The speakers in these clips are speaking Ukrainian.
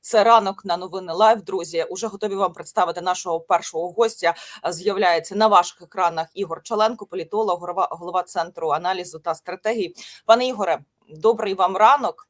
Це ранок на новини Лайв. Друзі, уже готові вам представити нашого першого гостя. З'являється на ваших екранах Ігор Чаленко, політолог, голова, голова центру аналізу та стратегії. Пане Ігоре, добрий вам ранок.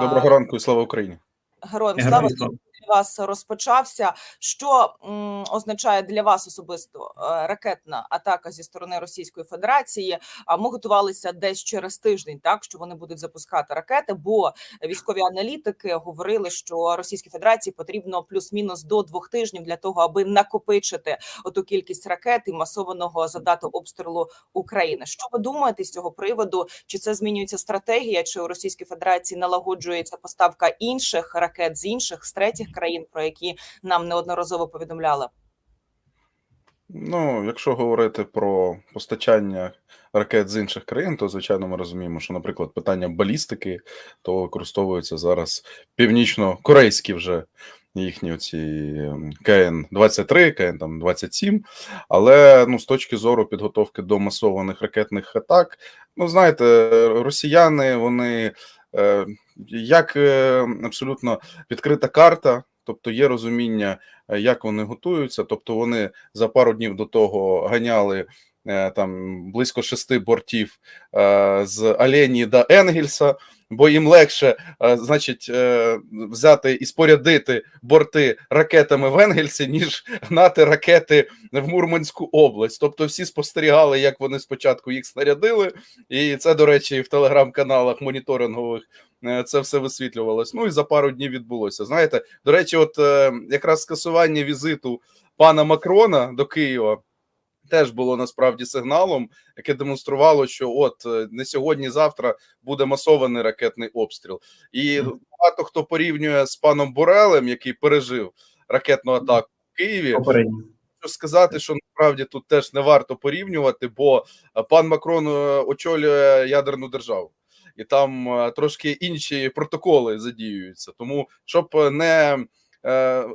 Доброго ранку і слава Україні. Героям Героям слава вас розпочався. Що м, означає для вас особисто е, ракетна атака зі сторони Російської Федерації? А ми готувалися десь через тиждень, так що вони будуть запускати ракети. Бо військові аналітики говорили, що Російській Федерації потрібно плюс-мінус до двох тижнів для того, аби накопичити оту кількість ракет і масованого задати обстрілу України. Що ви думаєте з цього приводу? Чи це змінюється стратегія? Чи у Російській Федерації налагоджується поставка інших ракет з інших з третіх країн, про які нам неодноразово повідомляли? Ну, якщо говорити про постачання ракет з інших країн, то звичайно ми розуміємо, що, наприклад, питання балістики, то використовуються зараз північно-корейські вже їхні оці КН-23, КН там 27. Але ну, з точки зору підготовки до масованих ракетних атак, ну знаєте, росіяни вони е, як е, абсолютно відкрита карта. Тобто є розуміння, е, як вони готуються. Тобто вони за пару днів до того ганяли е, там близько шести бортів е, з Алені до Енгельса, бо їм легше, е, значить, е, взяти і спорядити борти ракетами в Енгельсі, ніж гнати ракети в Мурманську область. Тобто всі спостерігали, як вони спочатку їх снарядили, і це, до речі, в телеграм-каналах моніторингових. е, Це все висвітлювалось. Ну і за пару днів відбулося. Знаєте, до речі, от якраз скасування візиту пана Макрона до Києва теж було насправді сигналом, яке демонструвало, що от е, не сьогодні, завтра буде масований ракетний обстріл. І багато хто порівнює з паном Борелем, який пережив ракетну атаку в Києві. Хочу сказати, що насправді тут теж не варто порівнювати, бо е, пан Макрон е, очолює ядерну державу. І там трошки інші протоколи задіюються. Тому щоб не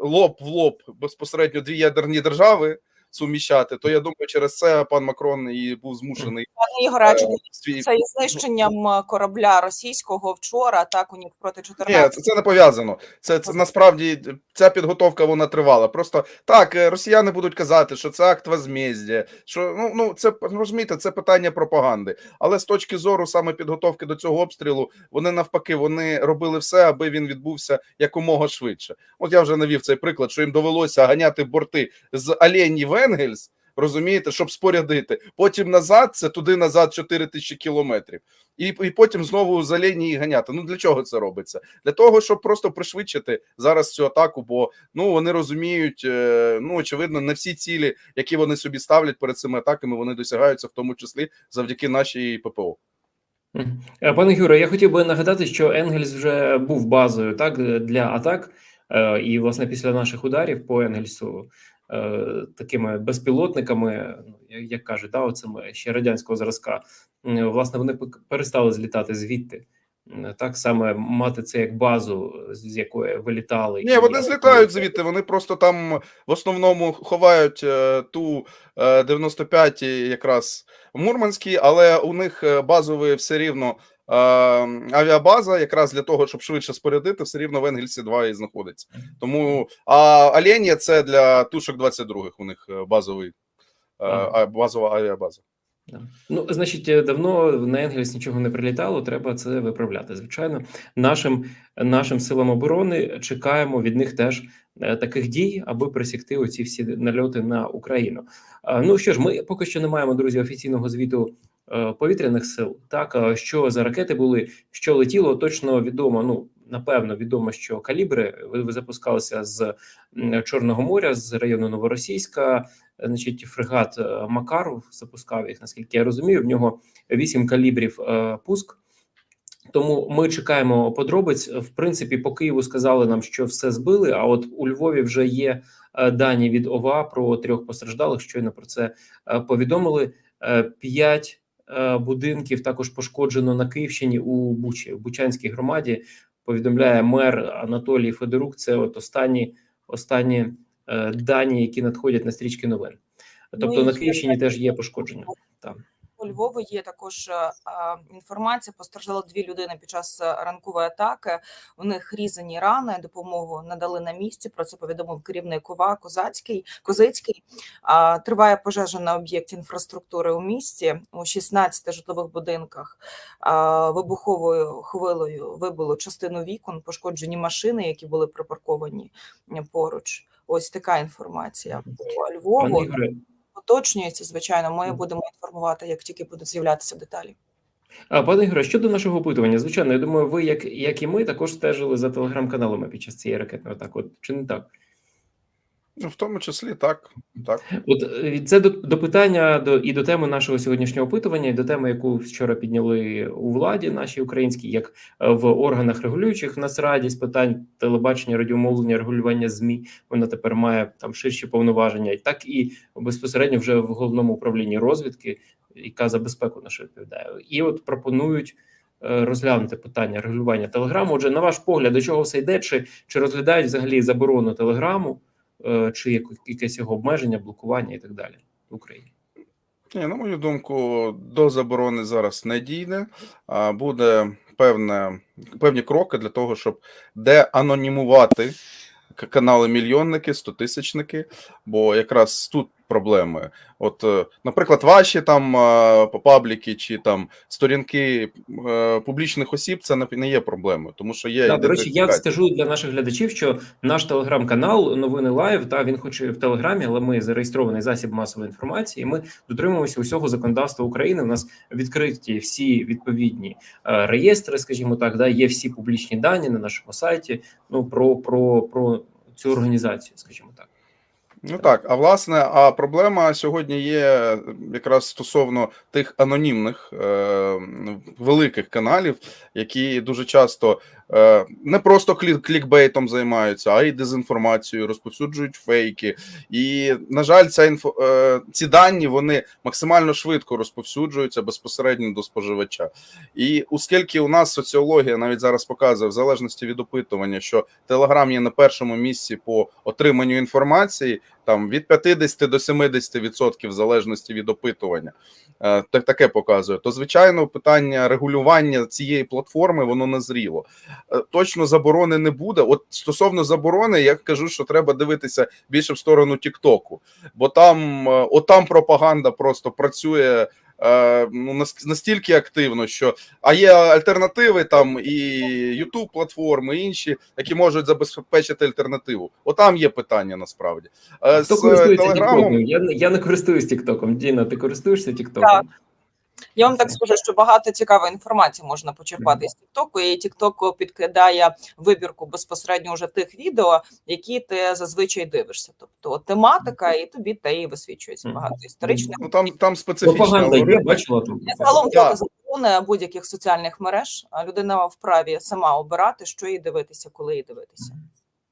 лоб в лоб безпосередньо дві ядерні держави суміщати, то я думаю, через це пан Макрон і був змушений Пане Ігоре, свій це із знищенням е, корабля російського вчора, так у них проти Ні, 14 це, це не пов'язано. Це, це насправді ця підготовка вона тривала. Просто так, е, росіяни будуть казати, що це акт возмездя, що ну, ну це розумієте, це питання пропаганди. Але з точки зору саме підготовки до цього обстрілу, вони навпаки вони робили все, аби він відбувся якомога швидше. От я вже навів цей приклад, що їм довелося ганяти борти з Алені в Енгельс. Розумієте, щоб спорядити. Потім назад, це туди назад 4 тисячі кілометрів, і, і потім знову за лінії ганяти. Ну для чого це робиться? Для того, щоб просто пришвидшити зараз цю атаку, бо ну вони розуміють, е, ну очевидно, не всі цілі, які вони собі ставлять перед цими атаками, вони досягаються, в тому числі завдяки нашій ППО. Е, Пане Юре, я хотів би нагадати, що Енгельс вже був базою так для атак, Е, і власне після наших ударів по Енгельсу такими безпілотниками, ну як- як кажуть, да, оцими ще радянського зразка, власне, вони перестали злітати звідти. Так саме мати це як базу, з якої вилітали. Ні, вони злітають звідти. Вони просто там в основному ховають е, ту е, 95 якраз в Мурманській, але у них е, базовий все рівно е, авіабаза, якраз для того, щоб швидше спорядити, все рівно в Енгельсі 2 і знаходиться. Тому а Аленія це для тушок 22 у них е, базовий е, Ага. а, базова авіабаза. Да. Ну, значить, е, давно на Енгельс нічого не прилітало. Треба це виправляти. Звичайно, нашим нашим силам оборони чекаємо від них теж е, таких дій, аби присікти оці всі нальоти на Україну. Ну що ж, ми поки що не маємо друзі офіційного звіту е, повітряних сил. Так що за ракети були, що летіло, точно відомо. Ну напевно, відомо, що калібри запускалися з Чорного моря, з району Новоросійська. Значить, фрегат е, Макаров запускав їх, наскільки я розумію. В нього 8 калібрів е, пуск. Тому ми чекаємо подробиць. В принципі, по Києву сказали нам, що все збили. А от у Львові вже є е, дані від ОВА про трьох постраждалих. Щойно про це е, повідомили. Е, П'ять е, будинків також пошкоджено на Київщині у Бучі, в Бучанській громаді. Повідомляє мер Анатолій Федорук. Це от останні останні е, дані, які надходять на стрічки новин. Тобто Ну, на Київщині теж є пошкодження. Там. По Львову є також е, е, інформація. Постраждали дві людини під час е, ранкової атаки. У них різані рани. Допомогу надали на місці. Про це повідомив керівник ОВА Козацький Козицький. Триває пожежа на об'єкті інфраструктури у місті у 16 житлових будинках. Вибуховою хвилею вибило частину вікон, пошкоджені машини, які були припарковані поруч. Ось така інформація по Львову уточнюється. Звичайно, ми будемо інформувати, як тільки будуть з'являтися деталі. А пане Ігоре, щодо нашого опитування, звичайно, я думаю, ви, як, як і ми, також стежили за телеграм-каналами під час цієї ракетної атаки. От чи не так? Ну, в тому числі так. так. От е, це до, до питання до і до теми нашого сьогоднішнього опитування, і до теми, яку вчора підняли у владі нашій українській, як е, в органах регулюючих в Нацраді з питань телебачення, радіомовлення, регулювання змі. Вона тепер має там ширші повноваження, так і безпосередньо вже в головному управлінні розвідки, яка за безпеку нашу відповідає. І от пропонують. е, Розглянути питання регулювання телеграму. Отже, на ваш погляд, до чого все йде? Чи, чи розглядають взагалі заборону телеграму? Е, чи якесь його обмеження, блокування і так далі в Україні. Ні, на мою думку, до заборони зараз не дійде. А буде певне, певні кроки для того, щоб деанонімувати канали мільйонники, стотисячники, бо якраз тут проблеми. От, е, наприклад, ваші там е, пабліки чи там сторінки е, публічних осіб це не є проблемою, тому що є Так, до речі, я скажу для наших глядачів, що наш телеграм-канал Новини Лайв, та він хоч і в Телеграмі, але ми зареєстрований засіб масової інформації. Ми дотримуємося усього законодавства України. У нас відкриті всі відповідні реєстри, скажімо так, да є всі публічні дані на нашому сайті. Ну про, про, про цю організацію, скажімо так. Ну так, а власне, а проблема сьогодні є якраз стосовно тих анонімних е, великих каналів, які дуже часто не просто клік, клікбейтом займаються, а й дезінформацією, розповсюджують фейки. І, на жаль, ця інфо, е, ці дані вони максимально швидко розповсюджуються безпосередньо до споживача. І оскільки у нас соціологія навіть зараз показує, в залежності від опитування, що Телеграм є на першому місці по отриманню інформації, там від 50 до 70% в залежності від опитування. Е, Так таке показує. То звичайно, питання регулювання цієї платформи воно назріло. Е, Точно заборони не буде. От стосовно заборони, я кажу, що треба дивитися більше в сторону Тіктоку, бо там е, от там пропаганда просто працює. е, Ну, настільки активно, що а є альтернативи там і youtube платформи, і інші, які можуть забезпечити альтернативу. Отам є питання насправді. Хто З телеграмом Я, не- я не користуюсь Тіктоком. Діна, ти користуєшся Тіктоком? Я вам так скажу, що багато цікавої інформації можна почерпати з Тіктоку, і Тікток підкидає вибірку безпосередньо вже тих відео, які ти зазвичай дивишся. Тобто тематика, і тобі те і висвічується багато історичних. ну там там специфічні Пропаганда є, бачила там. Загалом проти заборони будь-яких соціальних мереж. А людина вправі сама обирати, що їй дивитися, коли їй дивитися.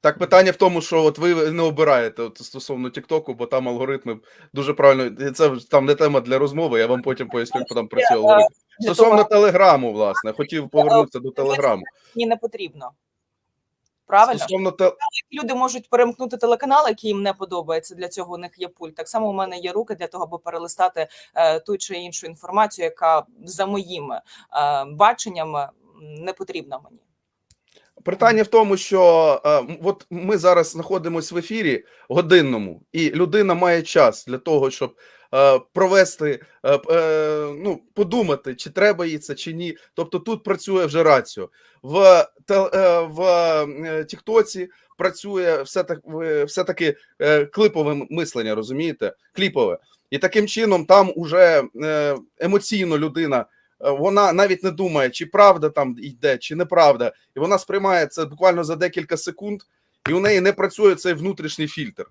Так, питання в тому, що от ви не обираєте от, стосовно Тіктоку, бо там алгоритми дуже правильно. Це там не тема для розмови. Я вам потім поясню, як там працює алгоритм. Стосовно телеграму, власне, хотів повернутися до телеграму. мені не потрібно. Правильно? Стосовно те... люди можуть перемкнути телеканал, який їм не подобається. Для цього у них є пульт. Так само у мене є руки для того, аби перелистати е, ту чи іншу інформацію, яка за моїми е, баченнями не потрібна мені. Питання в тому, що е, от ми зараз знаходимося в ефірі годинному, і людина має час для того, щоб е, провести, е, е, ну, подумати, чи треба їй це, чи ні. Тобто тут працює вже раціо. В, е, в е, Тіктоці працює все так все таки е, клипове мислення, розумієте? Кліпове. І таким чином там уже е, емоційно людина. Е, Вона навіть не думає, чи правда там йде, чи неправда і вона сприймає це буквально за декілька секунд, і у неї не працює цей внутрішній фільтр.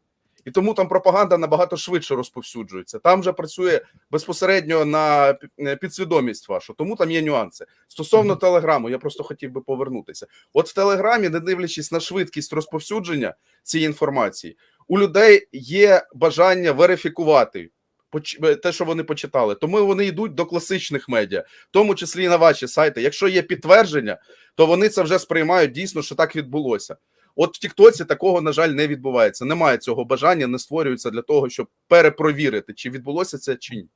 І тому там пропаганда набагато швидше розповсюджується. Там вже працює безпосередньо на е, підсвідомість вашу, тому там є нюанси. Стосовно телеграму, я просто хотів би повернутися. От в телеграмі, не дивлячись на швидкість розповсюдження цієї інформації, у людей є бажання верифікувати те, що вони почитали. Тому вони йдуть до класичних медіа, в тому числі і на ваші сайти. Якщо є підтвердження, то вони це вже сприймають дійсно, що так відбулося. От в Тіктоці такого, на жаль, не відбувається. Немає цього бажання, не створюється для того, щоб перепровірити, чи відбулося це чи ні.